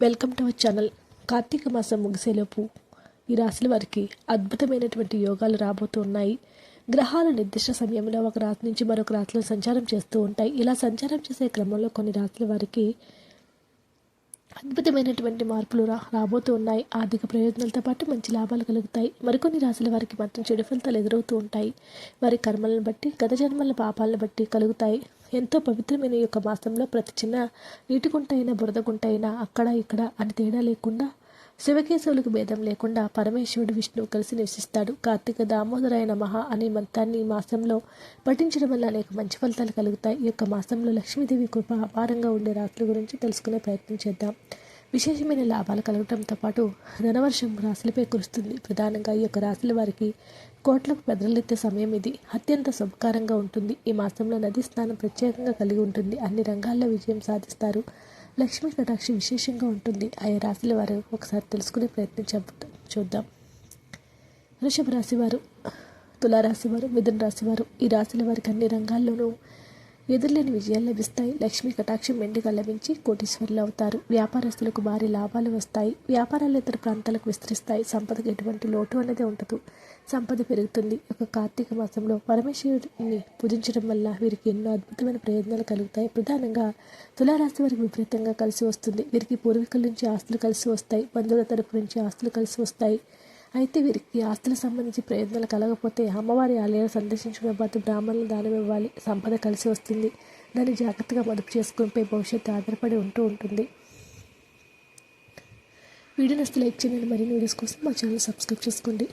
Welcome to our channel Karthika మాసం ముగిసేలోపు. ఈ రాశుల వారికి అద్భుతమైనటువంటి యోగాలు రాబోతూ ఉన్నాయి గ్రహాలు నిర్దిష్ట సమయంలో ఒక రాశి నుంచి మరొక రాశిలో సంచారం చేస్తూ ఉంటాయి. ఇలా సంచారం చేసే క్రమంలో కొన్ని రాశుల వారికి అద్భుతమైనటువంటి మార్పులు రా రాబోతూ ఉన్నాయి ఆర్థిక ప్రయోజనాలతో పాటు మంచి లాభాలు కలుగుతాయి. మరికొన్ని రాశుల వారికి మాత్రం చెడు ఫలితాలు ఎదురవుతూ ఉంటాయి. వారి కర్మలను బట్టి గత జన్మల పాపాలను బట్టి కలుగుతాయి. ఎంతో పవిత్రమైన ఈ యొక్క మాసంలో ప్రతి చిన్న నీటి గుంట అయినా బురద గుంట అయినా అక్కడ ఇక్కడ అని తేడా లేకుండా శివకేశవులకు భేదం లేకుండా పరమేశ్వరుడు విష్ణువు కలిసి నివసిస్తాడు. కార్తీక దామోదరాయన మహా అనే మంత్రాన్ని ఈ మాసంలో పఠించడం వల్ల అనేక మంచి ఫలితాలు కలుగుతాయి. ఈ యొక్క మాసంలో లక్ష్మీదేవి కృప అపారంగా ఉండే రాత్రుల గురించి తెలుసుకునే ప్రయత్నం చేద్దాం. విశేషమైన లాభాలు కలగడంతో పాటు ధనవర్షం రాశులపై కురుస్తుంది. ప్రధానంగా ఈ యొక్క రాశుల వారికి కోట్లకు పెదలెత్తే సమయం ఇది. అత్యంత శుభకారంగా ఉంటుంది. ఈ మాసంలో నది స్నానం ప్రత్యేకంగా కలిగి ఉంటుంది. అన్ని రంగాల్లో విజయం సాధిస్తారు. లక్ష్మీ కటాక్షి విశేషంగా ఉంటుంది. ఆయా రాశుల వారు ఒకసారి తెలుసుకునే ప్రయత్నం చూద్దాం. వృషభ రాశివారు తులారాశివారు వారు మిథున రాశివారు ఈ రాశుల వారికి అన్ని రంగాల్లోనూ ఎదురులేని విజయాలు లభిస్తాయి. లక్ష్మీ కటాక్షం మెండుగా లభించి కోటీశ్వరులు అవుతారు. వ్యాపారస్తులకు భారీ లాభాలు వస్తాయి. వ్యాపారాలు ఇతర ప్రాంతాలకు విస్తరిస్తాయి. సంపదకు ఎటువంటి లోటు అనేది ఉండదు. సంపద పెరుగుతుంది. ఒక కార్తీక మాసంలో పరమేశ్వరుడిని పూజించడం వల్ల వీరికి ఎన్నో అద్భుతమైన ప్రయోజనాలు కలుగుతాయి. ప్రధానంగా తులారాశి వారికి విపరీతంగా కలిసి వస్తుంది. వీరికి పూర్వీకుల నుంచి ఆస్తులు కలిసి వస్తాయి. బంధువుల తరపు నుంచి ఆస్తులు కలిసి వస్తాయి. అయితే వీరికి ఆస్తులకు సంబంధించి ప్రయత్నాలు కలగకపోతే అమ్మవారి ఆలయాలు సందర్శించుకునే బదులు బ్రాహ్మణులు దానం ఇవ్వాలి. సంపద కలిసి వస్తుంది. దాన్ని జాగ్రత్తగా మదుపు చేసుకునిపై భవిష్యత్తు ఆధారపడి ఉంటూ ఉంటుంది. వీడియో నస్తే లైక్ చేయండి. మరిన్ని వీడియోస్ కోసం మా ఛానల్ సబ్స్క్రైబ్ చేసుకోండి.